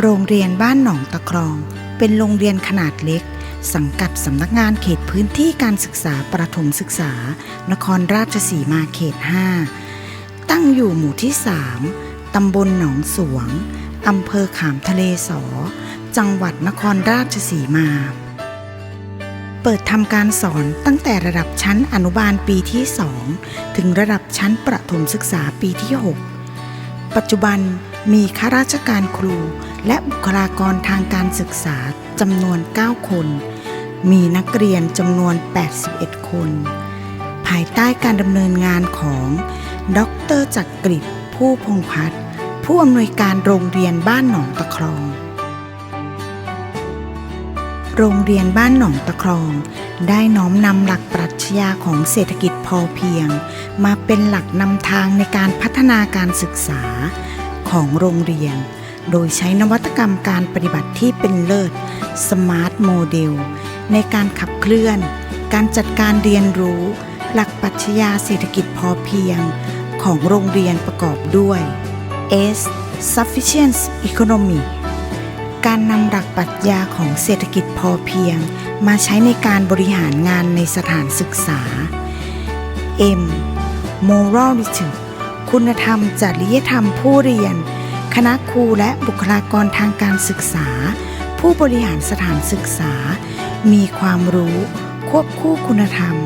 โรงเรียนบ้านหนองตะครอง เป็นโรงเรียนขนาดเล็ก สังกัดสำนักงานเขตพื้นที่การศึกษาประถมศึกษา นครราชสีมาเขต 5 ตั้งอยู่หมู่ที่ 3 ตำบลหนองสวง อำเภอขามทะเลสอ จังหวัดนครราชสีมา เปิดทำการสอนตั้งแต่ระดับชั้นอนุบาลปีที่ 2 ถึงระดับชั้นประถมศึกษาปีที่ 6 ปัจจุบันมีข้าราชการครู และบุคลากรทางการศึกษาจำนวน 9 คน มีนักเรียนจำนวน 81 คน ภายใต้การดำเนินงานของดรจักกริดผู้พงพัฒน์ผู้อำนวยการโรงเรียนบ้านหนองตะครอง โรงเรียนบ้านหนองตะครอง ได้น้อมนำหลักปรัชญาของเศรษฐกิจพอเพียง มาเป็นหลักนำทางในการพัฒนาการศึกษาของโรงเรียน โดยใช้นวัตกรรมการปฏิบัติที่เป็นเลิศ Smart Model ในการขับเคลื่อน การจัดการเรียนรู้ หลักปรัชญาเศรษฐกิจพอเพียง ของโรงเรียนประกอบด้วย S Sufficient Economy การนำหลักปรัชญาของเศรษฐกิจพอเพียง มาใช้ในการบริหารงานในสถานศึกษา M Morality คุณธรรมจริยธรรมผู้เรียน คณะครูและบุคลากรทางการศึกษา ผู้บริหารสถานศึกษา มีความรู้ ควบคู่คุณธรรม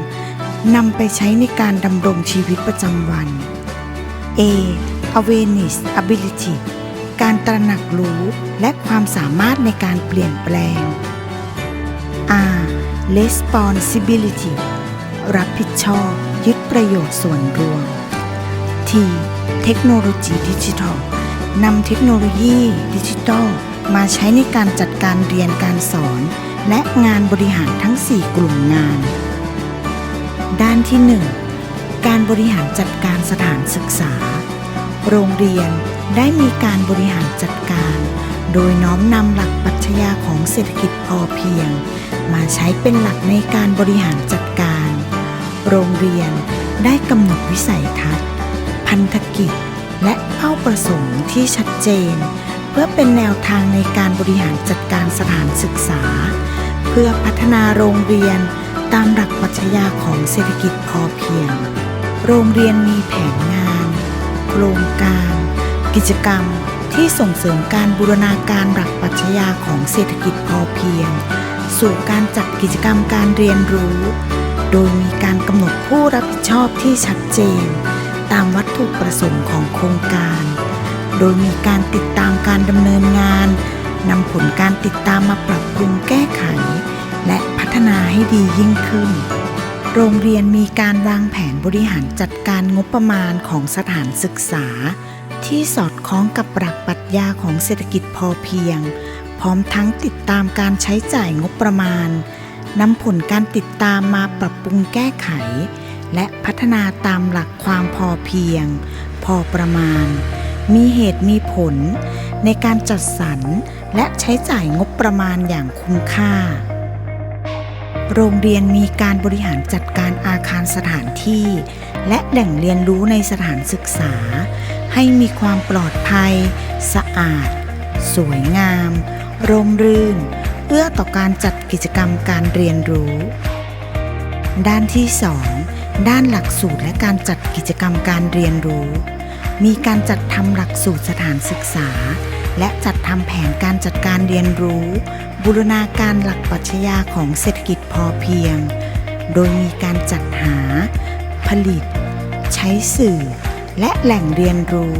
นำไปใช้ในการดำรงชีวิตประจำวัน A awareness ability การตระหนักรู้และความสามารถในการเปลี่ยนแปลง R responsibility รับผิดชอบ ยึดประโยชน์ส่วนรวม T เทคโนโลยีดิจิทัล นำเทคโนโลยีดิจิทัล มาใช้ในการจัดการเรียนการสอน และงานบริหารทั้ง 4 กลุ่มงาน ด้านที่ 1 การบริหารจัดการสถานศึกษา โรงเรียนได้มีการบริหารจัดการ โดยน้อมนำหลักปรัชญาของเศรษฐกิจพอเพียง มาใช้เป็นหลักในการบริหารจัดการ โรงเรียนได้กำหนดวิสัยทัศน์ พันธกิจ และเป้าประสงค์ที่ชัดเจน เพื่อเป็นแนวทางในการบริหารจัดการสถานศึกษา เพื่อพัฒนาโรงเรียนตามหลักปรัชญาของเศรษฐกิจพอเพียง โรงเรียนมีแผนงาน โครงการ กิจกรรมที่ส่งเสริมการบูรณาการหลักปรัชญาของเศรษฐกิจพอเพียง สู่การจัดกิจกรรมการเรียนรู้ โดยมีการกำหนดผู้รับผิดชอบที่ชัดเจน ตามวัตถุประสงค์ของโครงการ โดยมีการติดตามการดำเนินงานนำผลการติดตามมาปรับปรุงแก้ไข และพัฒนาให้ดียิ่งขึ้น โรงเรียนมีการวางแผนบริหารจัดการงบประมาณของสถานศึกษา ที่สอดคล้องกับหลักปรัชญาของเศรษฐกิจพอเพียง พร้อมทั้งติดตามการใช้จ่ายงบประมาณ นำผลการติดตามมาปรับปรุงแก้ไข และพัฒนาตามหลักความพอเพียง พอประมาณ มีเหตุมีผล ในการจัดสรรและใช้จ่ายงบประมาณอย่างคุ้มค่า โรงเรียนมีการบริหารจัดการอาคารสถานที่ และแหล่งเรียนรู้ในสถานศึกษา ให้มีความปลอดภัย สะอาด สวยงาม ร่มรื่น อื้อต่อการจัดกิจกรรมการเรียนรู้ ด้านที่ 2 ด้านหลักสูตรและการจัดกิจกรรมการเรียนรู้ มีการจัดทำหลักสูตรสถานศึกษา และจัดทำแผนการจัดการเรียนรู้ บูรณาการหลักปรัชญาของเศรษฐกิจพอเพียง โดยมีการจัดหา ผลิต ใช้สื่อ และแหล่งเรียนรู้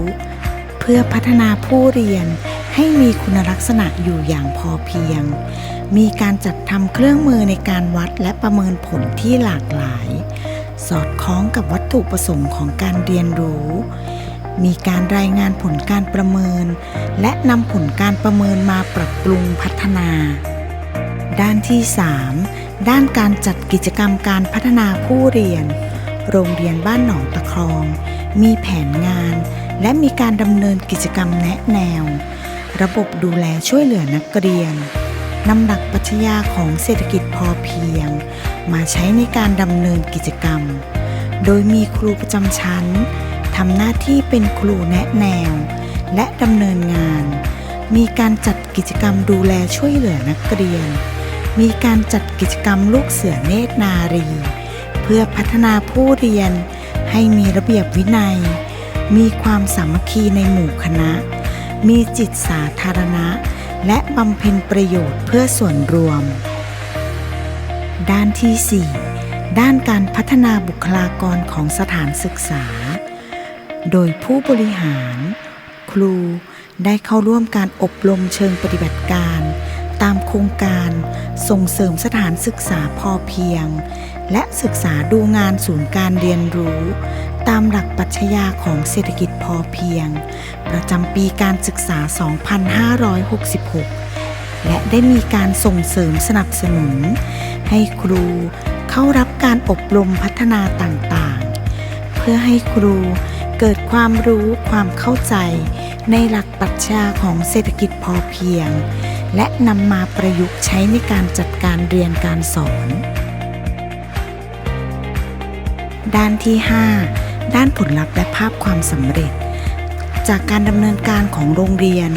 เพื่อพัฒนาผู้เรียนให้มีคุณลักษณะอยู่อย่างพอเพียง มีการจัดทำเครื่องมือในการวัดและประเมินผลที่หลากหลาย สอดคล้องกับวัตถุประสงค์ของการเรียนรู้ มีการรายงานผลการประเมิน และนำผลการประเมินมาปรับปรุงพัฒนา ด้านที่ 3 ด้านการจัดกิจกรรมการพัฒนาผู้เรียน โรงเรียนบ้านหนองตะครอง มีแผนงาน และมีการดำเนินกิจกรรมแนะแนว ระบบดูแลช่วยเหลือนักเรียน นำหลักปรัชญาของเศรษฐกิจพอเพียง มาใช้ในการดำเนินกิจกรรม โดยมีครูประจำชั้นทำหน้าที่เป็นครูแนะแนว และดำเนินงาน มีการจัดกิจกรรมดูแลช่วยเหลือนักเรียน มีการจัดกิจกรรมลูกเสือเนตรนารี เพื่อพัฒนาผู้เรียน ให้มีระเบียบวินัย มีความสามัคคีในหมู่คณะ มีจิตสาธารณะ และบำเพ็ญประโยชน์เพื่อส่วนรวม ด้านที่ 4 ด้านการพัฒนาบุคลากรของสถานศึกษา โดยผู้บริหาร ครูได้เข้าร่วมการอบรมเชิงปฏิบัติการ ตามโครงการส่งเสริมสถานศึกษาพอเพียง และศึกษาดูงานศูนย์การเรียนรู้ ตามหลักปัชญาของเศรษฐกิจพอเพียง ประจำปีการศึกษา 2566 และได้มีการส่งเสริมสนับสนุน ให้ครูเข้ารับการอบรมพัฒนาต่างๆ เพื่อให้ครูเกิดความรู้ความเข้าใจในหลักปรัชญาของเศรษฐกิจพอเพียง และนำมาประยุกต์ใช้ในการจัดการเรียนการสอน ด้านที่ 5 ด้านผลลัพธ์และภาพความสำเร็จ จากการดำเนินการของโรงเรียน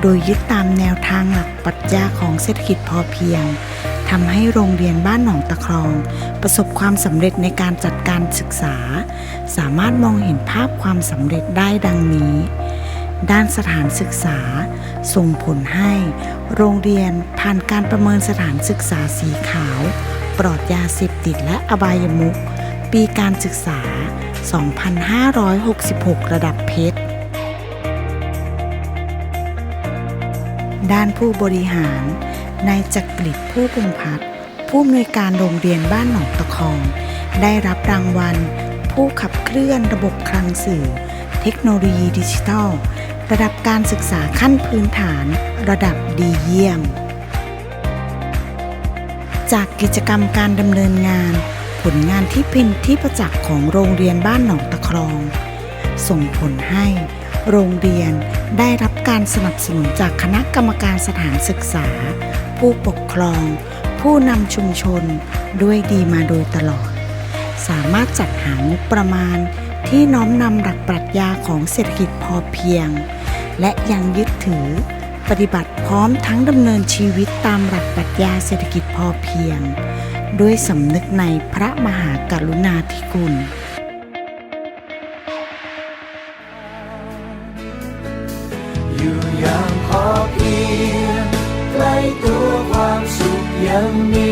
โดยยึดตามแนวทางหลักปรัชญาของเศรษฐกิจพอเพียงทำให้โรงเรียนบ้านหนองตะครอง ประสบความสำเร็จในการจัดการศึกษา สามารถมองเห็นภาพความสำเร็จได้ดังนี้ ด้านสถานศึกษา ส่งผลให้ โรงเรียนผ่านการประเมินสถานศึกษาสีขาว ปลอดยาเสพติดและอบายมุขปีการศึกษา 2566 ระดับเพชร ด้านผู้บริหาร นายจักริดผู้พงพัฒน์ผู้อำนวยการโรงเรียนบ้านหนองตะคอง ได้รับรางวัล ผู้ขับเคลื่อนระบบคลังสื่อ เทคโนโลยีดิจิทัล ระดับการศึกษาขั้นพื้นฐาน ระดับดีเยี่ยม จากกิจกรรมการดำเนินงาน ผลงานที่เป็นที่ประจักษ์ของโรงเรียนบ้านหนองตะครอง ส่งผลให้โรงเรียนได้รับการสนับสนุนจากคณะกรรมการสถานศึกษา ผู้ปกครอง ผู้นำชุมชนด้วยดีมาโดยตลอด สามารถจัดหางบประมาณที่น้อมนำหลักปรัชญาของเศรษฐกิจพอเพียง และยังยึดถือปฏิบัติพร้อมทั้งดำเนินชีวิตตามหลักปรัชญาเศรษฐกิจพอเพียง ด้วยสำนึกในพระมหากรุณาธิคุณ อยู่อย่างพอเพียงใกล้ตัวความสุขยังมี